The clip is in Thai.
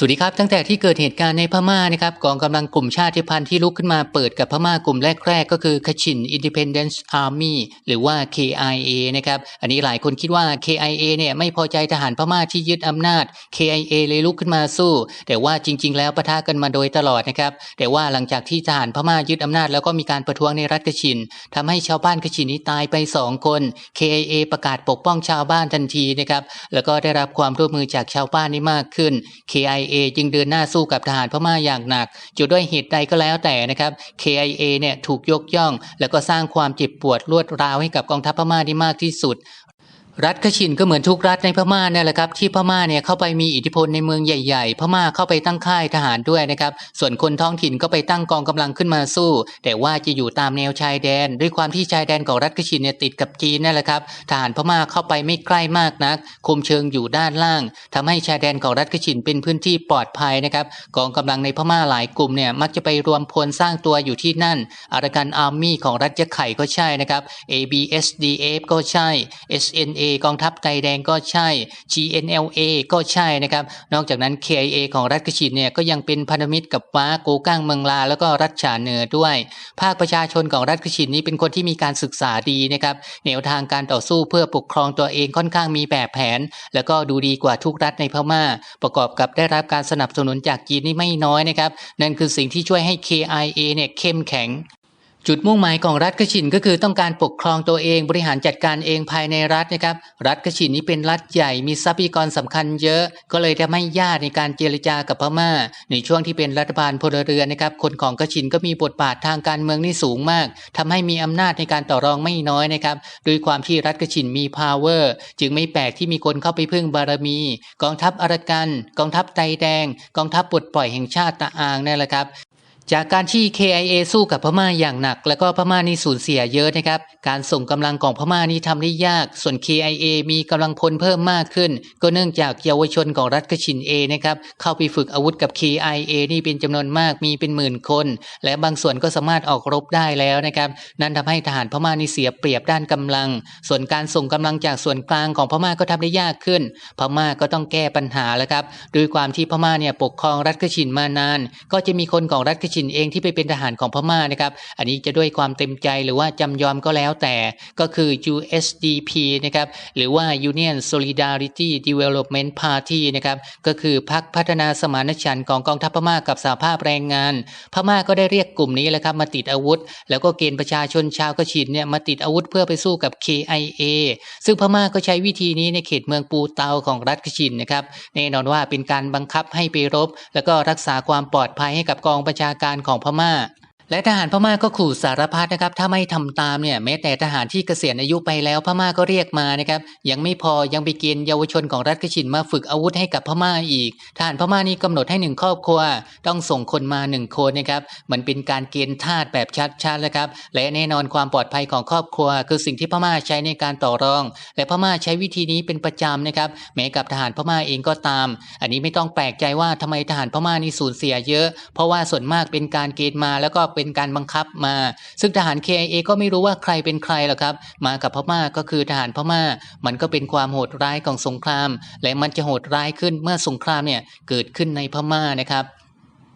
สวัสดีครับตั้งแต่ที่เกิดเหตุการณ์ในพม่านะครับกองกำลังกลุ่มชาติพันธุ์ที่ลุกขึ้นมาเปิดกับพม่ากลุ่มแรก ๆ ก็คือ Kachin Independence Army หรือว่า KIA นะครับอันนี้หลายคนคิดว่า KIA เนี่ยไม่พอใจทหารพม่าที่ยึดอำนาจ KIA เลยลุกขึ้นมาสู้ แต่ว่าจริง ๆ แล้วปะทะกันมาโดยตลอดนะครับแต่ว่าหลังจากที่ทหารพม่ายึดอำนาจแล้วก็มีการประท้วงในรัฐกชินทำให้ชาวบ้านกชินนี้ตายไป 2 คน KIA ประกาศปกป้องชาวบ้านทันทีนะครับแล้วก็ได้รับความร่วมมือจากชาวบ้านนี้มากขึ้น KIA KIA จึงเดินหน้าสู้กับทหารพม่าอย่างหนัก จุดด้วยเหตุใดก็แล้วแต่นะครับ KIA เนี่ยถูกยกย่อง แล้วก็สร้างความเจ็บปวดรวดร้าวให้กับกองทัพพม่าได้มากที่สุด รัฐกชินก็เหมือนทุกรัฐในพม่าเนี่ยแหละครับที่พม่าเนี่ยเข้าไปมีอิทธิพลในเมืองใหญ่ๆ พม่าเข้าไปตั้งค่ายทหารด้วยนะครับ ส่วนคนท้องถิ่นก็ไปตั้งกองกำลังขึ้นมาสู้ แต่ว่าจะอยู่ตามแนวชายแดน ด้วยความที่ชายแดนของรัฐกชินเนี่ยติดกับจีนนั่นแหละครับทหารพม่าเข้าไปไม่ใกล้มากนัก คุมเชิงอยู่ด้านล่างทำให้ชายแดนของรัฐกชินเป็นพื้นที่ปลอดภัยนะครับกองกำลังในพม่าหลายกลุ่มเนี่ยมักจะไปรวมพลสร้างตัวอยู่ที่นั่นอารกันอาร์มี่ของรัฐยะไข่ก็ใช่นะครับ ABSDF ก็ใช่ SNA กองทัพไตแดงก็ใช่ GNLA ก็ใช่นะครับ นอกจากนั้น KIA ของรัฐกชินเนี่ยก็ยังเป็นพันธมิตรกับว้าโกก้างเมืองลา แล้วก็รัฐฉาเหนือด้วย ภาคประชาชนของรัฐกชินนี้เป็นคนที่มีการศึกษาดีนะครับแนวทางการต่อสู้เพื่อปกครองตัวเองค่อนข้างมีแบบแผน แล้วก็ดูดีกว่าทุกรัฐในพม่า ประกอบกับได้รับการสนับสนุนจากจีนนี่ไม่น้อยนะครับนั่นคือสิ่งที่ช่วยให้ KIA เนี่ยเข้มแข็ง จุดมุ่งหมายของรัฐกชินก็คือต้องการปกครองตัวเองบริหารจัดการเองภายในรัฐนะครับ รัฐกชินนี้เป็นรัฐใหญ่มีทรัพยากรสำคัญเยอะ ก็เลยทำให้ยากในการเจรจากับพม่า ในช่วงที่เป็นรัฐบาลพลเรือนนะครับ คนของกชินก็มีบทบาททางการเมืองนี่สูงมากทำให้มีอำนาจในการต่อรองไม่น้อยนะครับโดยความที่รัฐกชินมี power จึงไม่แปลกที่มีคนเข้าไปพึ่งบารมี กองทัพอารักัน กองทัพไตแดง กองทัพปลดปล่อยแห่งชาติตะอางนั่นแหละครับ จากการที่ KIA สู้กับพม่าอย่างหนัก แล้วก็พม่านี่สูญเสียเยอะนะครับ การส่งกำลังของพม่านี่ทำได้ยาก ส่วน KIA มีกำลังพลเพิ่มมากขึ้น ก็เนื่องจากเยาวชนของรัฐกชินเอนะครับเข้าไปฝึกอาวุธกับ KIA นี่เป็นจำนวนมากมีเป็นหมื่นคน และบางส่วนก็สามารถออกรบได้แล้วนะครับนั่นทำให้ทหารพม่านี่เสียเปรียบด้านกำลัง ส่วนการส่งกำลังจากส่วนกลางของพม่าก็ทำได้ยากขึ้น พม่าก็ต้องแก้ปัญหาแล้วครับด้วยความที่พม่าเนี่ยปกครองรัฐกชินมานาน ก็จะมีคนของรัฐกชินเองที่ไปเป็นทหารของพม่านะครับ อันนี้จะด้วยความเต็มใจหรือว่าจำยอมก็แล้วแต่ก็คือ USDP นะครับหรือว่า Union Solidarity Development Party นะครับก็คือพรรคพัฒนาสมานฉันท์ของกองทัพพม่ากับสหภาพแรงงาน พม่าก็ได้เรียกกลุ่มนี้แหละครับมาติดอาวุธ แล้วก็เกณฑ์ประชาชนชาวกชินเนี่ยมาติดอาวุธเพื่อไปสู้กับ KIA ซึ่งพม่าก็ใช้วิธีนี้ในเขตเมืองปูเตาของรัฐกชินนะครับแน่นอนว่าเป็นการบังคับให้ไปรบ แล้วก็รักษาความปลอดภัยให้กับกองประชาการการของพมา่า และทหารพม่าก็ขู่สารพัดนะครับ ถ้าไม่ทำตามเนี่ยแม้แต่ทหารที่เกษียณอายุไปแล้วพม่าก็เรียกมานะครับ ยังไม่พอยังไปเกณฑ์เยาวชนของรัฐกชินมาฝึกอาวุธให้กับพม่าอีกทหารพม่านี่กำหนดให้หนึ่งครอบครัว ต้องส่งคนมาหนึ่งคนนะครับเหมือนเป็นการเกณฑ์ทาสแบบชัดๆนะครับ และแน่นอนความปลอดภัยของครอบครัว คือสิ่งที่พม่าใช้ในการต่อรอง และพม่าใช้วิธีนี้เป็นประจำนะครับแม้กับทหารพม่าเองก็ตาม อันนี้ไม่ต้องแปลกใจว่าทำไมทหารพม่านี่สูญเสียเยอะ เพราะว่าส่วนมากเป็นการเกณฑ์มาแล้วก็เป็นการบังคับมา ซึ่งทหาร KIA ก็ไม่รู้ว่าใครเป็นใครหรอกครับ มากับพม่าก็คือทหารพม่า มันก็เป็นความโหดร้ายของสงคราม และมันจะโหดร้ายขึ้นเมื่อสงครามเนี่ยเกิดขึ้นในพม่านะครับ